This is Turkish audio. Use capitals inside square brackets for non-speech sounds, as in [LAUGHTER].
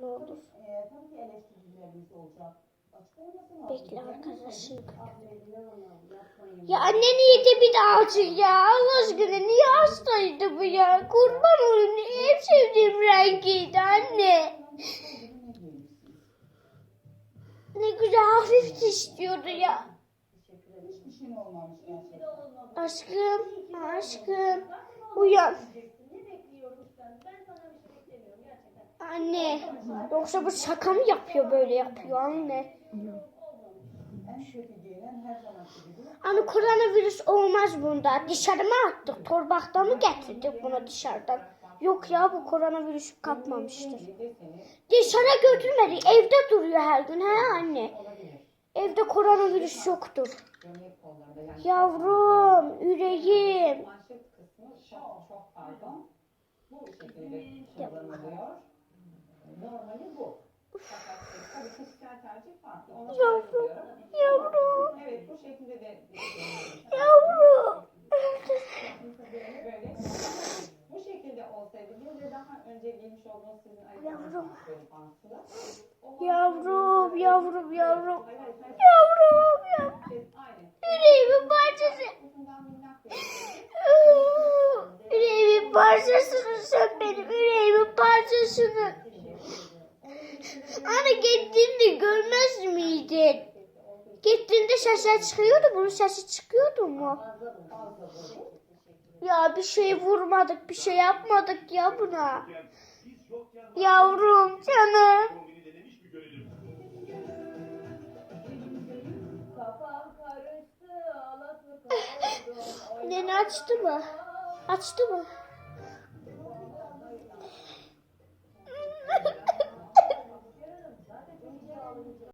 ne olur. Ee, Bekle arkadaşım. Yapmayın. Ya anne niye de bir daha açın ya? Allah aşkına niye hastaydı bu ya? Kurban olayım. En sevdiğim rengiydi anne. Ne güzel hafif istiyordu ya. Şey. Aşkım, aşkım. Uyan. Anne, yoksa bu şaka mı yapıyor böyle yapıyor anne? Anne koronavirüs olmaz bunda. Dışarı mı attık? Torbakta mı getirdik bunu dışarıdan? Yok ya bu koronavirüs kapmamıştır. Dışarı götürmedik. Evde duruyor her gün he anne. Evde koronavirüs yoktur. Yavrum, kısmı çok çok pardon. Bu şekilde. Normali bu. Fakat tabii kişisel tercih farklı. Ona Yavrum, yavrum, Evet bu şekilde de yavrum. böyle bu şekilde olsaydı bir de daha önce giymiş olduğunuz sizin ayakkabınız Yavrum. Yavrum, yavrum, yavrum. Yavrum, yavrum. Yüreğimin parçası. Yüreğimin parçasını sen benim yüreğimin parçasını. Anne gittiğinde görmez miydin? Gittiğinde sesler çıkıyordu. Bunun sesi çıkıyordu mu? Ya bir şey vurmadık, bir şey yapmadık ya buna. Yavrum, canım. [LAUGHS] Nene açtı mı? Açtı mı?